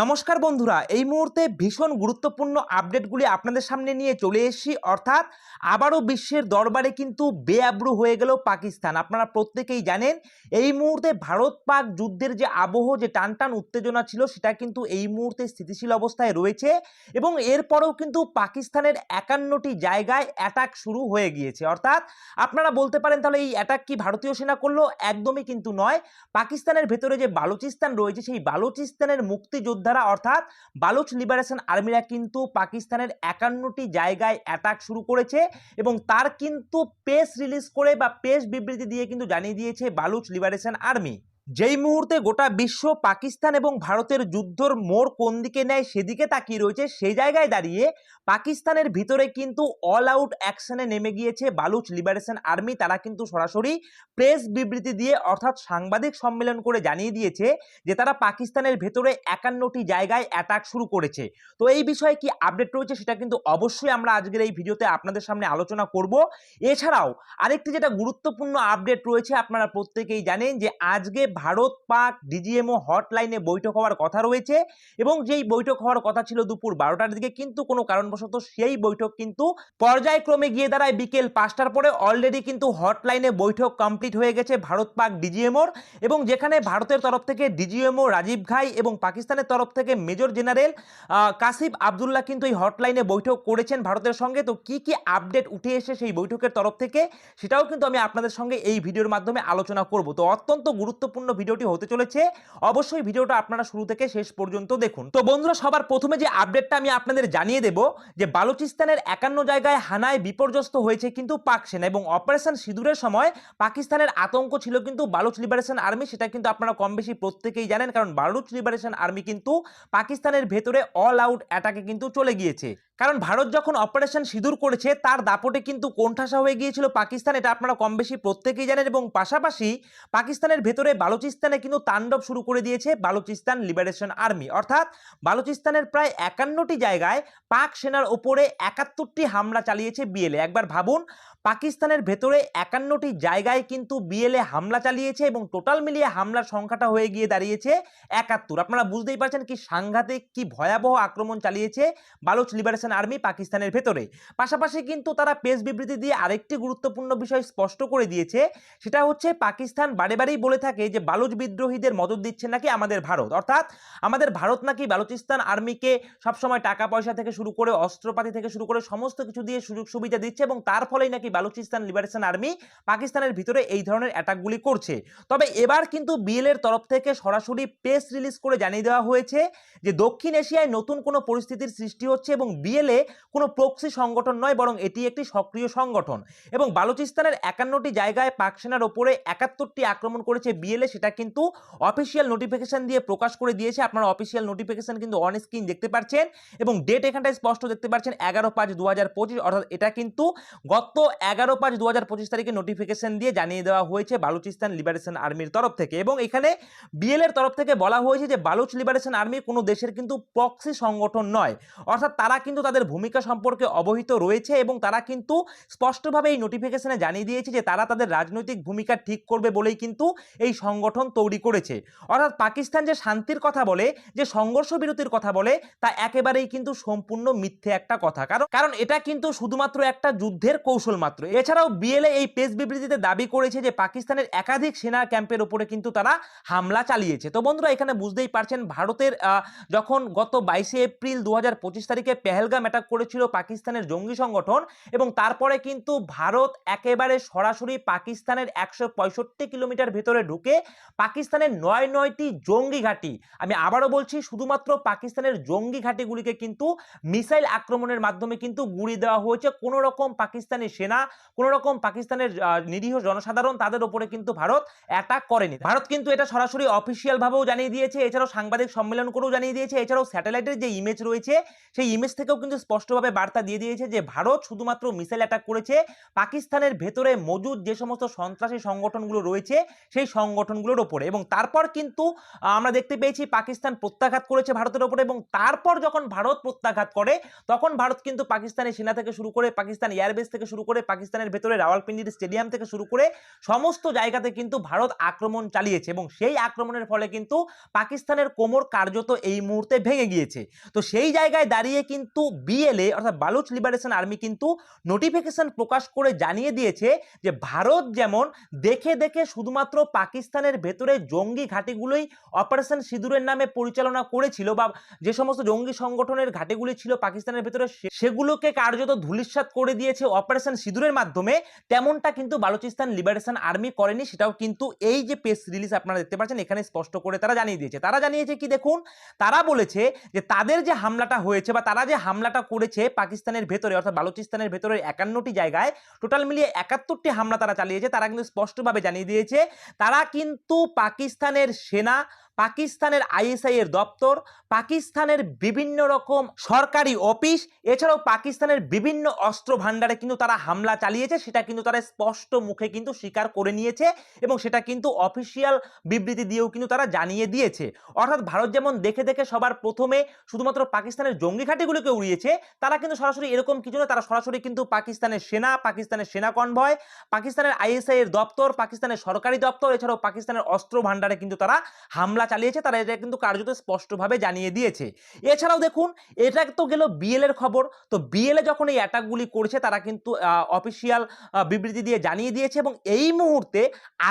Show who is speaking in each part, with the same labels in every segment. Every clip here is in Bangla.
Speaker 1: নমস্কার বন্ধুরা, এই মুহূর্তে ভীষণ গুরুত্বপূর্ণ আপডেটগুলি আপনাদের সামনে নিয়ে চলে এসেছি। অর্থাৎ আবারও বিশ্বের দরবারে কিন্তু বেআব্রু হয়ে গেল পাকিস্তান। আপনারা প্রত্যেকেই জানেন, এই মুহূর্তে ভারত পাক যুদ্ধের যে আবহ, যে টানটান উত্তেজনা ছিল, সেটা কিন্তু এই মুহূর্তে স্থিতিশীল অবস্থায় রয়েছে এবং এরপরেও কিন্তু পাকিস্তানের একান্নটি জায়গায় অ্যাটাক শুরু হয়ে গিয়েছে। অর্থাৎ আপনারা বলতে পারেন, তাহলে এই অ্যাটাক কি ভারতীয় সেনা করল? একদমই কিন্তু নয়। পাকিস্তানের ভেতরে যে বালুচিস্তান রয়েছে, সেই বালুচিস্তানের মুক্তিযোদ্ধারা অর্থাৎ বালুচ লিবারেশন আর্মিরা কিন্তু পাকিস্তানের একান্নটি জায়গায় অ্যাটাক শুরু করেছে এবং তার কিন্তু পেস রিলিজ করে বা পেস বিবৃতি দিয়ে কিন্তু জানিয়ে দিয়েছে বালুচ লিবারেশন আর্মি। যেই মুহূর্তে গোটা বিশ্ব, পাকিস্তান এবং ভারতের যুদ্ধর মোড় কোন দিকে নেয় সেদিকে তাকিয়ে রয়েছে সেই জায়গায় দাঁড়িয়ে পাকিস্তানের ভিতরে কিন্তু অল আউট অ্যাকশনে নেমে গিয়েছে বালুচ লিবারেশন আর্মি তারা কিন্তু সরাসরি প্রেস বিবৃতি দিয়ে অর্থাৎ সাংবাদিক সম্মেলন করে জানিয়ে দিয়েছে যে তারা পাকিস্তানের ভেতরে একান্নটি জায়গায় অ্যাটাক শুরু করেছে। তো এই বিষয়ে কি আপডেট রয়েছে সেটা কিন্তু অবশ্যই আমরা আজকের এই ভিডিওতে আপনাদের সামনে আলোচনা করব। এছাড়াও আরেকটি যেটা গুরুত্বপূর্ণ আপডেট রয়েছে আপনারা প্রত্যেকেই জানেন যে আজকে ভারত পাক ডিজিএমও হটলাইনে বৈঠক হওয়ার কথা রয়েছে এবং যেই বৈঠক হওয়ার কথা ছিল দুপুর বারোটার দিকে কিন্তু কোনো কারণবশত সেই বৈঠক কিন্তু পর্যায়ক্রমে গিয়ে দাঁড়ায় বিকেল পাঁচটার পরে অলরেডি কিন্তু হটলাইনে বৈঠক কমপ্লিট হয়ে গেছে ভারত পাক ডিজিএমওর এবং যেখানে ভারতের তরফ থেকে ডিজিএমও রাজীব ঘাই এবং পাকিস্তানের তরফ থেকে মেজর জেনারেল কাসিফ আবদুল্লাহ কিন্তু এই হটলাইনে বৈঠক করেছেন ভারতের সঙ্গে। তো কি কি আপডেট উঠে এসে সেই বৈঠকের তরফ থেকে সেটাও কিন্তু আমি আপনাদের সঙ্গে এই ভিডিওর মাধ্যমে আলোচনা করব। তো অত্যন্ত গুরুত্বপূর্ণ ভিডিওটি হতে চলেছে। অবশ্যই ভিডিওটা আপনারা শুরু থেকে শেষ পর্যন্ত দেখুন। তো বন্ধুরা, সবার প্রথমে যে আপডেটটা আমি আপনাদের জানিয়ে দেব, যে বালুচিস্তানের একান্ন জায়গায় হানায় বিপর্যস্ত হয়েছে কিন্তু পাক সেনা এবং অপারেশন সিঁদুরের সময় পাকিস্তানের আতঙ্ক ছিল কিন্তু বালুচ লিবারেশন আর্মি সেটা কিন্তু আপনারা কম বেশি প্রত্যেকেই জানেন, কারণ বালুচ লিবারেশন আর্মি কিন্তু পাকিস্তানের ভেতরে অল আউট অ্যাটাকে কিন্তু চলে গিয়েছে। কারণ ভারত যখন অপারেশন সিঁদুর করেছে, তার দাপটে কিন্তু কোণঠাসা হয়ে গিয়েছিল পাকিস্তান। এটা আপনারা কম বেশি প্রত্যেকেই জানেন এবং পাশাপাশি পাকিস্তানের ভেতরে বালুচিস্তানে কিন্তু তাণ্ডব শুরু করে দিয়েছে বালুচিস্তান লিবারেশন আর্মি। অর্থাৎ বালুচিস্তানের প্রায় একান্নটি জায়গায় পাক সেনার ওপরে একাত্তরটি হামলা চালিয়েছে বিএলএ। একবার ভাবুন, পাকিস্তানের ভেতরে একান্নটি জায়গায় কিন্তু বিএলএ হামলা চালিয়েছে এবং টোটাল মিলিয়ে হামলার সংখ্যাটা হয়ে গিয়ে দাঁড়িয়েছে একাত্তর। আপনারা বুঝতেই পারছেন কি সাংঘাতিক, কি ভয়াবহ আক্রমণ চালিয়েছে বালুচ লিবারেশন আর্মি পাকিস্তানের ভেতরে। পাশাপাশি কিন্তু তারা প্রেস বিবৃতি দিয়ে আরেকটি গুরুত্বপূর্ণ বিষয় স্পষ্ট করে দিয়েছে, সেটা হচ্ছে পাকিস্তান বারে বারেই বলে থাকে যে বালুচ বিদ্রোহীদের মদত দিচ্ছে নাকি আমাদের ভারত। অর্থাৎ আমাদের ভারত নাকি বালুচিস্তান আর্মিকে সবসময় টাকা পয়সা থেকে শুরু করে, অস্ত্রপাতি থেকে শুরু করে, সমস্ত কিছু দিয়ে সুযোগ সুবিধা দিচ্ছে এবং তার ফলেই নাকি বালুচিস্তান লিবারেশন আর্মি পাকিস্তানের ভিতরে এই ধরনের অ্যাটাকগুলি করছে। তবে এবার কিন্তু বিএল এর তরফ থেকে সরাসরি প্রেস রিলিজ করে জানিয়ে দেওয়া হয়েছে যে দক্ষিণ এশিয়ায় নতুন কোনো পরিস্থিতির সৃষ্টি হচ্ছে এবং বিএলএ কোনো প্রক্সি সংগঠন নয়, বরং এটি একটি সক্রিয় সংগঠন। এবং বালুচিস্তানের একান্নটি জায়গায় পাক সেনার ওপরে একাত্তরটি আক্রমণ করেছে বিএলএ, সেটা কিন্তু অফিসিয়াল নোটিফিকেশন দিয়ে প্রকাশ করে দিয়েছে। আপনারা অফিসিয়াল নোটিফিকেশন কিন্তু অন স্ক্রিন দেখতে পাচ্ছেন এবং ডেট এখানটায় স্পষ্ট দেখতে পাচ্ছেন, এগারো পাঁচ দু অর্থাৎ এটা কিন্তু গত এগারো পাঁচ দু তারিখে নোটিফিকেশন দিয়ে জানিয়ে দেওয়া হয়েছে বালুচিস্তান লিবারেশন আর্মির তরফ থেকে। এবং এখানে বিএল এর তরফ থেকে বলা হয়েছে যে, বালুচ লিবারেশন আর্মি কোনো দেশের কিন্তু প্রক্সি সংগঠন নয়। অর্থাৎ তারা কিন্তু তাদের ভূমিকা সম্পর্কে অবহিত রয়েছে এবং তারা কিন্তু স্পষ্টভাবে এই নোটিফিকেশনে জানিয়ে দিয়েছে যে তারা তাদের রাজনৈতিক ভূমিকা ঠিক করবে বলেই কিন্তু এই সংগঠন তৈরি করেছে। অর্থাৎ পাকিস্তান যে শান্তির কথা বলে, যে সংঘর্ষ বিরতির কথা বলে, তা একেবারেই কিন্তু সম্পূর্ণ মিথ্যে একটা কথা। কারণ কারণ এটা কিন্তু শুধুমাত্র একটা যুদ্ধের কৌশল মাত্র। এছাড়াও বিএলএ এই প্রেস বিবৃতিতে দাবি করেছে যে পাকিস্তানের একাধিক সেনা ক্যাম্পের উপরে কিন্তু তারা হামলা চালিয়েছে। তো বন্ধুরা, এখানে বুঝতেই পারছেন, ভারতের যখন গত বাইশে এপ্রিল দু হাজার পঁচিশ তারিখে পেহেলগাম অ্যাটাক করেছিল পাকিস্তানের জঙ্গি সংগঠন এবং তারপরে কিন্তু ভারত একেবারে সরাসরি পাকিস্তানের একশো পঁয়ষট্টি কিলোমিটার ভেতরে ঢুকে পাকিস্তানের নয় নয়টি জঙ্গি ঘাঁটি, আমি আবারও বলছি শুধুমাত্র পাকিস্তানের জঙ্গি ঘাঁটিগুলিকে কিন্তু মিসাইল আক্রমণের মাধ্যমে কিন্তু গুড়ি দেওয়া হয়েছে। কোনো রকম পাকিস্তানি সেনা, কোনো রকম পাকিস্তানের নিরীহ জনসাধারণ তাদের উপরে কিন্তু ভারত অ্যাটাক করেনি। ভারত কিন্তু এটা সরাসরি অফিসিয়াল ভাবেও জানিয়ে দিয়েছে, এছাড়াও সাংবাদিক সম্মেলন করেও জানিয়ে দিয়েছে, এছাড়াও স্যাটেলাইটের যে ইমেজ রয়েছে, সেই ইমেজ থেকেও কিন্তু স্পষ্টভাবে বার্তা দিয়ে দিয়েছে যে ভারত শুধুমাত্র মিসাইল অ্যাটাক করেছে, পাকিস্তানের ভেতরে মজুদ যে সমস্ত সন্ত্রাসী সংগঠনগুলো রয়েছে, সেই সংগঠনগুলোর ওপরে। এবং তারপর কিন্তু আমরা দেখতে পেয়েছি পাকিস্তান প্রত্যাঘাত করেছে ভারতের ওপরে এবং তারপর যখন ভারত প্রত্যাঘাত করে, তখন ভারত কিন্তু পাকিস্তানের সেনা থেকে শুরু করে, পাকিস্তান এয়ারবেস থেকে শুরু করে, পাকিস্তানের ভেতরে রাওয়ালপিন্ডির স্টেডিয়াম থেকে শুরু করে, সমস্ত জায়গাতে কিন্তু ভারত আক্রমণ চালিয়েছে। এবং সেই আক্রমণের ফলে কিন্তু পাকিস্তানের কোমর কার্যত এই মুহূর্তে ভেঙে গিয়েছে। তো সেই জায়গায় দাঁড়িয়ে কিন্তু বিএলএ অর্থাৎ বালুচ লিবারেশন আর্মি কিন্তু নোটিফিকেশন প্রকাশ করে জানিয়ে দিয়েছে যে ভারত যেমন দেখে দেখে শুধুমাত্র পাকিস্তানের ভেতরে জঙ্গি ঘাঁটিগুলোই অপারেশন সিঁদুরের নামে পরিচালনা করেছিল বা যে সমস্ত জঙ্গি সংগঠনের ঘাঁটিগুলি ছিল পাকিস্তানের ভেতরে সেগুলোকে কার্যত ধূলিসাৎ করে দিয়েছে অপারেশন সিঁদুরের মাধ্যমে। তেমনটা কিন্তু বালুচিস্তান লিবারেশন আর্মি করেনি, সেটাও কিন্তু এই যে প্রেস রিলিজ আপনারা দেখতে পাচ্ছেন, এখানে স্পষ্ট করে তারা জানিয়ে দিয়েছে। তারা জানিয়েছে কি দেখুন, তারা বলেছে যে তাদের যে হামলাটা হয়েছে বা তারা যে হামলাটা করেছে পাকিস্তানের ভেতরে, অর্থাৎ বালুচিস্তানের ভেতরে একান্নটি জায়গায়। টোটাল মিলিয়ে একাত্তরটি হামলা তারা চালিয়েছে, তারা কিন্তু স্পষ্টভাবে জানিয়ে দিয়েছে। তারা কিন্তু পাকিস্তানের সেনা পাকিস্তানের আইএসআই এর দপ্তর, পাকিস্তানের বিভিন্ন রকম সরকারি অফিস, এছাড়াও পাকিস্তানের বিভিন্ন অস্ত্র ভাণ্ডারে কিন্তু তারা হামলা চালিয়েছে, সেটা কিন্তু তারা স্পষ্ট মুখে কিন্তু স্বীকার করে নিয়েছে এবং সেটা কিন্তু অফিসিয়াল বিবৃতি দিয়েও কিন্তু তারা জানিয়ে দিয়েছে। অর্থাৎ ভারত যেমন দেখে দেখে সবার প্রথমে শুধুমাত্র পাকিস্তানের জঙ্গি ঘাঁটিগুলোকে উড়িয়েছে, তারা কিন্তু সরাসরি এরকম কিছু না, তারা সরাসরি কিন্তু পাকিস্তানের সেনা পাকিস্তানের সেনা কনভয়, পাকিস্তানের আইএসআই এর দপ্তর, পাকিস্তানের সরকারি দপ্তর, এছাড়াও পাকিস্তানের অস্ত্র ভাণ্ডারে কিন্তু তারা হামলা চালিয়েছে, তারা এটা কিন্তু কার্যত স্পষ্টভাবে জানিয়ে দিয়েছে। এছাড়াও দেখুন, এটা তো গেল বিএল এর খবর। তো বিএল এ যখন এই অ্যাটাকগুলি করেছে, তারা কিন্তু অফিসিয়াল বিবৃতি দিয়ে জানিয়ে দিয়েছে এবং এই মুহূর্তে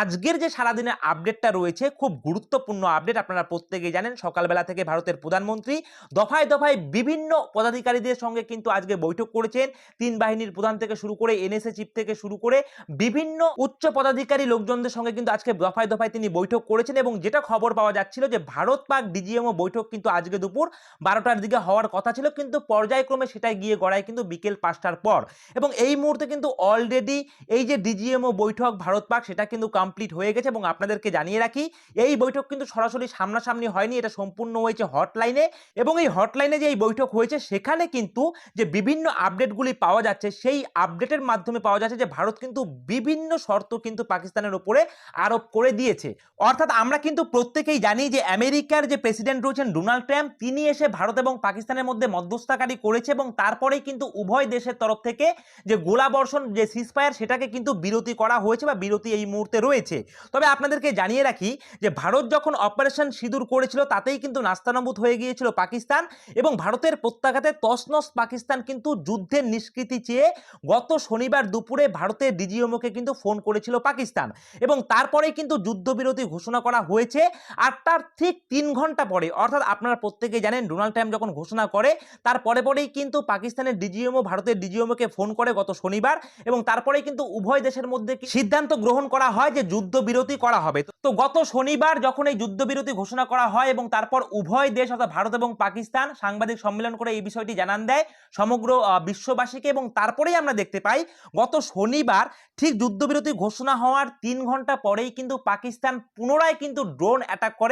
Speaker 1: আজকের যে সারাদিনের আপডেটটা রয়েছে, খুব গুরুত্বপূর্ণ আপডেট আপনারা প্রত্যেকেই জানেন, সকালবেলা থেকে ভারতের প্রধানমন্ত্রী দফায় দফায় বিভিন্ন পদাধিকারীদের সঙ্গে কিন্তু আজকে বৈঠক করেছেন। তিন বাহিনীর প্রধান থেকে শুরু করে এনএসএ চিফ থেকে শুরু করে বিভিন্ন উচ্চ পদাধিকারী লোকজনদের সঙ্গে কিন্তু আজকে দফায় দফায় তিনি বৈঠক করেছেন এবং যেটা খবর পাওয়া যাচ্ছিল যে ভারত পাক ডিজিএমও বৈঠক কিন্তু আজকে দুপুর বারোটার দিকে হওয়ার কথা ছিল, কিন্তু পর্যায়ক্রমে সেটাই গিয়ে গড়ায় কিন্তু বিকেল পাঁচটার পর। এবং এই মুহূর্তে কিন্তু অলরেডি এই যে ডিজিএমও বৈঠক ভারত পাক, সেটা কিন্তু কমপ্লিট হয়ে গেছে এবং আপনাদেরকে জানিয়ে রাখি, এই বৈঠক কিন্তু সরাসরি সামনাসামনি হয়নি, এটা সম্পূর্ণ হয়েছে হটলাইনে এবং এই হটলাইনে যে এই বৈঠক হয়েছে, সেখানে কিন্তু যে বিভিন্ন আপডেটগুলি পাওয়া যাচ্ছে, সেই আপডেটের মাধ্যমে পাওয়া যাচ্ছে যে ভারত কিন্তু বিভিন্ন শর্ত কিন্তু পাকিস্তানের উপরে আরোপ করে দিয়েছে। অর্থাৎ আমরা কিন্তু প্রত্যেকেই জানি যে আমেরিকার যে প্রেসিডেন্ট রয়েছেন ডোনাল্ড ট্রাম্প, তিনি এসে ভারত এবং পাকিস্তানের মধ্যে মধ্যস্থতাকারী করেছে এবং তারপরেই কিন্তু উভয় দেশের তরফ থেকে যে গোলাবর্ষণ, যে সিজফায়ার সেটাকে কিন্তু বিরতি করা হয়েছে বা বিরতি এই মুহূর্তে রয়েছে। তবে আপনাদেরকে জানিয়ে রাখি যে ভারত যখন অপারেশন সিঁদুর করেছিল, তাতেই কিন্তু নাস্তানাবুদ হয়ে গিয়েছিল পাকিস্তান এবং ভারতের প্রত্যাঘাতে তসনস পাকিস্তান কিন্তু যুদ্ধের নিষ্কৃতি চেয়ে গত শনিবার দুপুরে ভারতের ডিজিএমওকে কিন্তু ফোন করেছিল পাকিস্তান। এবং তারপরেই কিন্তু যুদ্ধবিরতি ঘোষণা করা হয়েছে। আর তার ঠিক তিন ঘণ্টা পরে, অর্থাৎ আপনারা প্রত্যেকেই জানেন ডোনাল্ড ট্রাম্প যখন ঘোষণা করে, তার পরে পরেই কিন্তু পাকিস্তানের ডিজিএমও, ভারতের ডিজিএমওকে ফোন করে গত শনিবার এবং তারপরে কিন্তু উভয় দেশের মধ্যে সিদ্ধান্ত গ্রহণ করা হয় যে যুদ্ধবিরতি করা হবে। তো গত শনিবার যখন এই যুদ্ধবিরতি ঘোষণা করা হয় এবং তারপর উভয় দেশ, অর্থাৎ ভারত এবং পাকিস্তান সাংবাদিক সম্মেলন করে এই বিষয়টি জানান দেয় সমগ্র বিশ্ববাসীকে এবং তারপরেই আমরা দেখতে পাই গত শনিবার ঠিক যুদ্ধবিরতি ঘোষণা হওয়ার তিন ঘণ্টা পরেই কিন্তু পাকিস্তান পুনরায় কিন্তু ড্রোন অ্যাটাক করে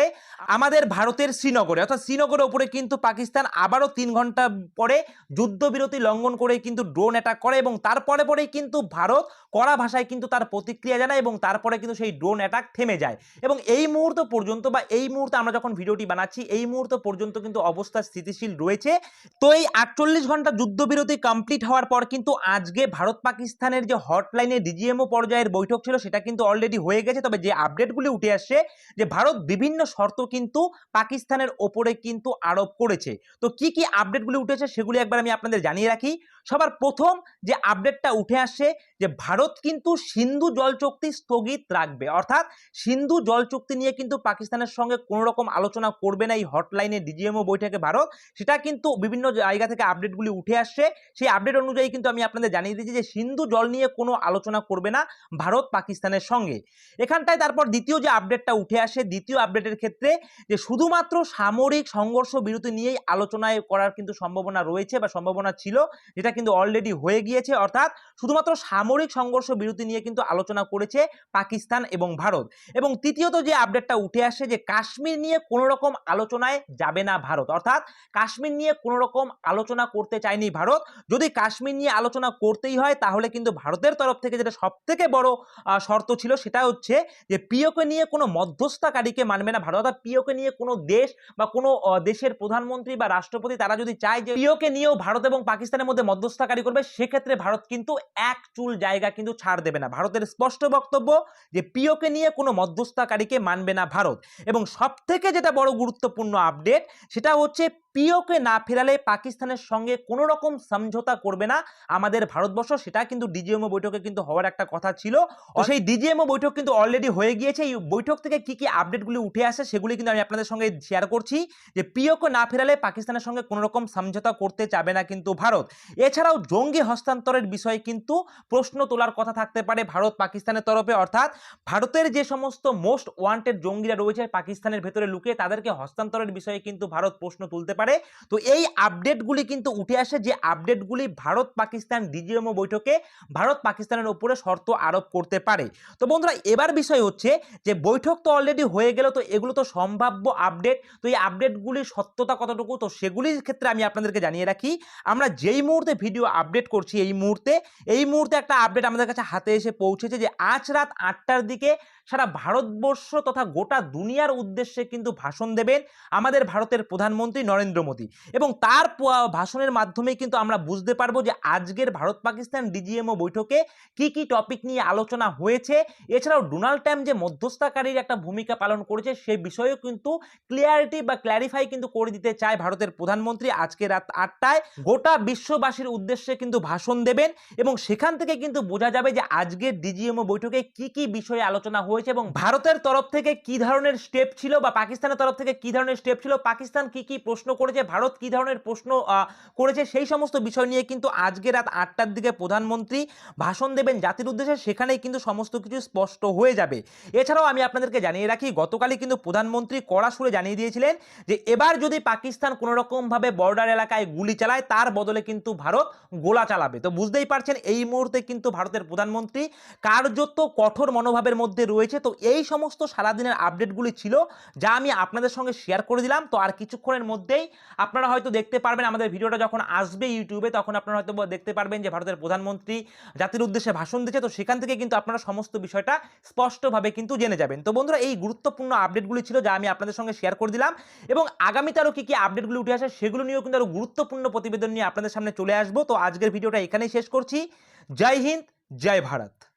Speaker 1: আমাদের ভারতের শ্রীনগরে, অর্থাৎ শ্রীনগরের উপরে কিন্তু পাকিস্তান আবারও তিন ঘণ্টা পরে যুদ্ধবিরতি লঙ্ঘন করে কিন্তু ড্রোন অ্যাটাক করে এবং তারপরে পরেই কিন্তু ভারত কড়া ভাষায় কিন্তু তার প্রতিক্রিয়া জানায় এবং তারপরে কিন্তু সেই ড্রোন অ্যাটাক থেমে যায়। এবং এই মুহূর্ত পর্যন্ত বা এই মুহূর্তে আমরা যখন ভিডিওটি বানাচ্ছি, এই মুহূর্ত পর্যন্ত কিন্তু অবস্থা স্থিতিশীল রয়েছে। তো এই আটচল্লিশ ঘণ্টা যুদ্ধবিরতি কমপ্লিট হওয়ার পর কিন্তু আজকে ভারত পাকিস্তানের যে হটলাইনে ডিজিএমও পর্যায়ের বৈঠক ছিল, সেটা কিন্তু অলরেডি হয়ে গেছে। তবে যে আপডেটগুলি উঠে আসছে, যে ভারত বিভিন্ন শর্ত কিন্তু পাকিস্তানের ওপরে কিন্তু আরোপ করেছে। তো কি কি আপডেটগুলি উঠেছে সেগুলি একবার আমি আপনাদের জানিয়ে রাখি। সবার প্রথম যে আপডেটটা উঠে আসছে যে ভারত কিন্তু সিন্ধু জল চুক্তি স্থগিত রাখবে। অর্থাৎ সিন্ধু জল চুক্তি নিয়ে কিন্তু পাকিস্তানের সঙ্গে কোনো রকম আলোচনা করবে না এই হটলাইনে ডিজিএমও বৈঠকে ভারত। সেটা কিন্তু বিভিন্ন জায়গা থেকে আপডেটগুলি উঠে আসছে। সেই আপডেট অনুযায়ী কিন্তু আমি আপনাদের জানিয়ে দিচ্ছি যে সিন্ধু জল নিয়ে কোনো আলোচনা করবে না ভারত পাকিস্তানের সঙ্গে। এখানটায় তারপর দ্বিতীয় যে আপডেটটা উঠে আসে, দ্বিতীয় আপডেটের ক্ষেত্রে যে শুধুমাত্র সামরিক সংঘর্ষ বিরতি নিয়েই আলোচনায় করার কিন্তু সম্ভাবনা রয়েছে বা সম্ভাবনা ছিল, যেটা যেটা কিন্তু অলরেডি হয়ে গিয়েছে, অর্থাৎ শুধুমাত্র সামরিক সংঘর্ষ বিরতি নিয়ে কিন্তু আলোচনা করেছে পাকিস্তান এবং ভারত। এবং তৃতীয়ত যে আপডেটটা উঠে আসে যে কাশ্মীর নিয়ে কোনো রকম আলোচনায় যাবে না ভারত, অর্থাৎ কাশ্মীর নিয়ে কোনো রকম আলোচনা করতে চায়নি ভারত। যদি কাশ্মীর নিয়ে আলোচনা করতেই হয়, তাহলে কিন্তু ভারতের তরফ থেকে যেটা সব থেকে বড় শর্ত ছিল সেটা হচ্ছে যে পিওকে নিয়ে কোনো মধ্যস্থতাকারীকে মানবে না ভারত, অর্থাৎ পিওকে নিয়ে কোনো দেশ বা কোনো দেশের প্রধানমন্ত্রী বা রাষ্ট্রপতি তারা যদি চায় যে পিওকে নিয়েও ভারত এবং পাকিস্তানের মধ্যে মধ্যস্থতাকারী করবে, সেক্ষেত্রে ভারত কিন্তু এক চুল জায়গা কিন্তু ছাড় দেবে না। ভারতের স্পষ্ট বক্তব্য যে পিওকে নিয়ে কোনো মধ্যস্থতাকারীকে মানবে না ভারত। এবং সব থেকে যেটা বড় গুরুত্বপূর্ণ আপডেট সেটা হচ্ছে পিওকে না ফেরালে পাকিস্তানের সঙ্গে কোনো রকম সমঝোতা করবে না আমাদের ভারতবর্ষ। সেটা কিন্তু ডিজিএমও বৈঠকে কিন্তু হওয়ার একটা কথা ছিল। সেই ডিজিএমও বৈঠক কিন্তু অলরেডি হয়ে গিয়েছে। এই বৈঠক থেকে কি কি আপডেটগুলি উঠে আসে সেগুলি কিন্তু আমি আপনাদের সঙ্গে শেয়ার করছি। যে পিওকে না ফেরালে পাকিস্তানের সঙ্গে কোনো রকম সমঝোতা করতে চাবে না কিন্তু ভারত। এছাড়াও জঙ্গি হস্তান্তরের বিষয়ে কিন্তু প্রশ্ন তোলার কথা থাকতে পারে ভারত পাকিস্তানের তরফে। অর্থাৎ ভারতের যে সমস্ত মোস্ট ওয়ান্টেড জঙ্গিরা রয়েছে পাকিস্তানের ভেতরে লুকিয়ে তাদেরকে হস্তান্তরের বিষয়ে কিন্তু ভারত প্রশ্ন তুলতে পারে। তো এই আপডেটগুলি কিন্তু উঠে আসে যে আপডেটগুলি ভারত পাকিস্তান ডিজিএমও বৈঠকে ভারত পাকিস্তানের উপরে শর্ত আরোপ করতে পারে। তো বন্ধুরা, এবার বিষয় হচ্ছে যে বৈঠক তো অলরেডি হয়ে গেল, তো এগুলো তো সম্ভাব্য আপডেট। তো এই আপডেটগুলির সত্যতা কতটুকু, তো সেগুলির ক্ষেত্রে আমি আপনাদেরকে জানিয়ে রাখি। আমরা যেই মুহূর্তে ভিডিও আপডেট করছি এই মুহূর্তে। এই মুহূর্তে একটা আপডেট আমাদের কাছে হাতে এসে পৌঁছেছে যে, আজ রাত আটটার দিকে সারা ভারতবর্ষ তথা গোটা দুনিয়ার উদ্দেশ্যে কিন্তু ভাষণ দেবেন আমাদের ভারতের প্রধানমন্ত্রী নরেন্দ্র মোদী। এবং তার ভাষণের মাধ্যমে কিন্তু আমরা বুঝতে পারব যে আজকের ভারত পাকিস্তান ডিজিএমও বৈঠকে কি কি টপিক নিয়ে আলোচনা হয়েছে। এছাড়াও ডোনাল্ড ট্রাম্প যে মধ্যস্থতাকারীর একটা ভূমিকা পালন করেছে সে বিষয়েও কিন্তু ক্লিয়ারিটি বা ক্ল্যারিফাই কিন্তু করে দিতে চায় ভারতের প্রধানমন্ত্রী আজকে রাত আটটায়। গোটা বিশ্ববাসীর উদ্দেশ্যে কিন্তু ভাষণ দেবেন এবং সেখান থেকে কিন্তু বোঝা যাবে যে আজকের ডিজিএমও বৈঠকে কি কি বিষয়ে আলোচনা হয়েছে। এবং ভারতের তরফ থেকে কি ধরনের স্টেপ ছিল বা পাকিস্তানের তরফ থেকে কি ধরনের স্টেপ ছিল? পাকিস্তান কি কি প্রশ্ন করেছে? ভারত কি ধরনের প্রশ্ন করেছে? সেই সমস্ত বিষয় নিয়ে কিন্তু আজকে রাত আটটার দিকে প্রধানমন্ত্রী ভাষণ দেবেন জাতির উদ্দেশ্যে। সেখানেই কিন্তু সমস্ত কিছু স্পষ্ট হয়ে যাবে। এছাড়াও আমি আপনাদেরকে জানিয়ে রাখি, গতকালই কিন্তু প্রধানমন্ত্রী কড়া সুরে জানিয়ে দিয়েছিলেন যে, এবার যদি পাকিস্তান কোনো রকমভাবে বর্ডার এলাকায় গুলি চালায়, তার বদলে কিন্তু ভারত গোলা চালাবে। তো বুঝতেই পারছেন, এই মুহূর্তে কিন্তু ভারতের প্রধানমন্ত্রী কার্যত কঠোর মনোভাবের মধ্যে রয়েছে। তো এই সমস্ত সারাদিনের আপডেটগুলি ছিল, যা আমি আপনাদের সঙ্গে শেয়ার করে দিলাম। তো আর কিছুক্ষণের মধ্যেই আপনারা হয়তো দেখতে পারবেন, আমাদের ভিডিওটা যখন আসবে ইউটিউবে তখন আপনারা হয়তো দেখতে পারবেন যে ভারতের প্রধানমন্ত্রী জাতির উদ্দেশ্যে ভাষণ দিচ্ছে। তো সেখান থেকে কিন্তু আপনারা সমস্ত বিষয়টা স্পষ্টভাবে কিন্তু জেনে যাবেন। তো বন্ধুরা, এই গুরুত্বপূর্ণ আপডেটগুলি ছিল, যা আমি আপনাদের সঙ্গে শেয়ার করে দিলাম এবং আগামীতে আরও কী কী আপডেটগুলি উঠে আসে সেগুলো নিয়েও কিন্তু আরও গুরুত্বপূর্ণ প্রতিবেদন নিয়ে আপনাদের সামনে চলে আসব। তো আজকের ভিডিওটা এখানেই শেষ করছি। জয় হিন্দ, জয় ভারত।